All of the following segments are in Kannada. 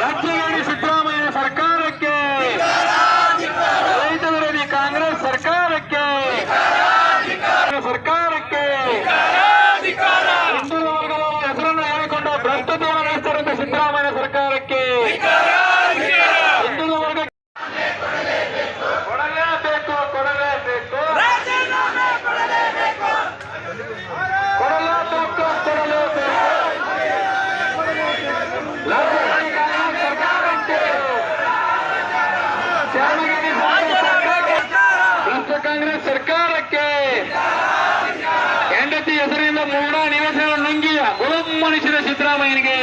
ರಾಜ್ಯದಲ್ಲಿ ಸಿದ್ದರಾಮಯ್ಯ ಸರ್ಕಾರಕ್ಕೆ, ರೈತ ವಿರೋಧಿ ಕಾಂಗ್ರೆಸ್ ಸರ್ಕಾರಕ್ಕೆ ಸರ್ಕಾರಕ್ಕೆ ಹಿಂದೂ ವರ್ಗದ ಹೆಸರನ್ನು ಹೇಳಿಕೊಂಡ ಭ್ರಷ್ಟತನ ನಡೆಸಿದಂತ ಸಿದ್ದರಾಮಯ್ಯ ಸರ್ಕಾರಕ್ಕೆ. ಸಂಬಂಧಿಸಿದ ಸಿದ್ದರಾಮಯ್ಯನಿಗೆ.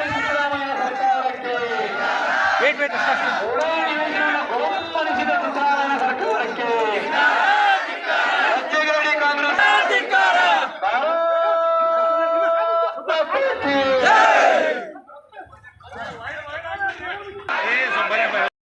ಸಿದ್ದರಾಮಯ್ಯ ಸರ್ಕಾರಕ್ಕೆ.